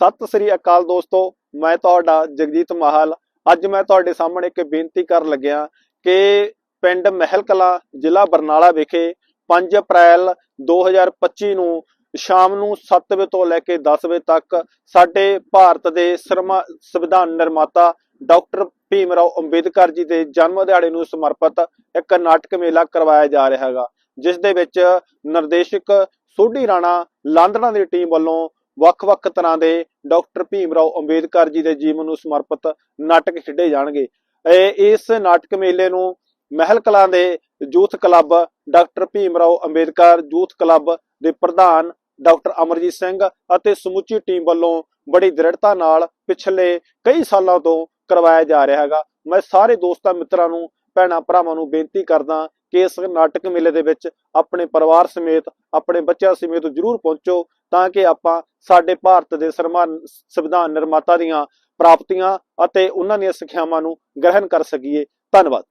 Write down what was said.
ਸਤਿ ਸ੍ਰੀ ਅਕਾਲ ਦੋਸਤੋ, ਮੈਂ ਤੁਹਾਡਾ ਜਗਜੀਤ ਮਾਹਲ। ਅੱਜ ਮੈਂ ਤੁਹਾਡੇ ਸਾਹਮਣੇ ਇੱਕ ਬੇਨਤੀ ਕਰਨ ਲੱਗਿਆ ਕਿ ਪਿੰਡ ਮਹਿਲ ਕਲਾਂ ਜ਼ਿਲ੍ਹਾ ਬਰਨਾਲਾ ਵਿਖੇ 5 ਅਪ੍ਰੈਲ 2025 ਨੂੰ ਸ਼ਾਮ ਨੂੰ 7 ਵਜੇ ਤੋਂ ਲੈ ਕੇ 10 ਵਜੇ ਤੱਕ ਸਾਡੇ ਭਾਰਤ ਦੇ ਸਰਮਾ ਸੰਵਿਧਾਨ ਨਿਰਮਾਤਾ ਡਾਕਟਰ ਭੀਮ ਰਾਓ ਅੰਬੇਦਕਰ ਜੀ ਦੇ ਜਨਮ ਦਿਹਾੜੇ ਨੂੰ ਸਮਰਪਿਤ ਇੱਕ ਨਾਟਕ ਮੇਲਾ ਕਰਵਾਇਆ ਜਾ ਰਿਹਾ ਹੈਗਾ, ਜਿਸ ਦੇ ਵਿੱਚ ਨਿਰਦੇਸ਼ਕ ਸੋਢੀ ਰਾਣਾ ਲਾਂਦੜਾ ਦੀ ਟੀਮ ਵੱਲੋਂ ਵੱਖ-ਵੱਖ ਤਰ੍ਹਾਂ ਦੇ ਡਾਕਟਰ ਭੀਮ ਰਾਓ ਅੰਬੇਦਕਰ ਜੀ ਦੇ ਜੀਵਨ ਨੂੰ ਸਮਰਪਿਤ ਨਾਟਕ ਖੇਡੇ ਜਾਣਗੇ। ਇਹ ਇਸ ਨਾਟਕ ਮੇਲੇ ਨੂੰ ਮਹਿਲ ਕਲਾਂ ਦੇ youth club doctor Bhim Rao Ambedkar, youth club ਦੇ ਪ੍ਰਧਾਨ ਡਾਕਟਰ ਅਮਰਜੀਤ ਸਿੰਘ ਅਤੇ ਸਮੁੱਚੀ ਟੀਮ ਵੱਲੋਂ ਬੜੀ ਦ੍ਰਿੜਤਾ ਨਾਲ ਪਿਛਲੇ ਕਈ ਸਾਲਾਂ ਤੋਂ ਕਰਵਾਇਆ ਜਾ ਰਿਹਾ ਹੈਗਾ। ਮੈਂ ਸਾਰੇ ਦੋਸਤਾਂ, ਮਿੱਤਰਾਂ ਨੂੰ, ਭੈਣਾਂ, ਭਰਾਵਾਂ ਨੂੰ ਬੇਨਤੀ ਕਰਦਾ ਕਿ ਇਸ ਨਾਟਕ ਮੇਲੇ ਦੇ ਵਿੱਚ ਆਪਣੇ ਪਰਿਵਾਰ ਸਮੇਤ, ਆਪਣੇ ਬੱਚਿਆਂ ਸਮੇਤ ਜਰੂਰ ਪਹੁੰਚੋ ਤਾਂ ਕਿ ਆਪਾਂ ਸਾਡੇ ਭਾਰਤ ਦੇ ਸਰਮਾਨ ਸੰਵਿਧਾਨ ਨਿਰਮਾਤਾ ਦੀਆਂ ਪ੍ਰਾਪਤੀਆਂ ਅਤੇ ਉਹਨਾਂ ਦੀਆਂ ਸਿੱਖਿਆਵਾਂ ਨੂੰ ਗ੍ਰਹਿਣ ਕਰ ਸਕੀਏ। ਧੰਨਵਾਦ।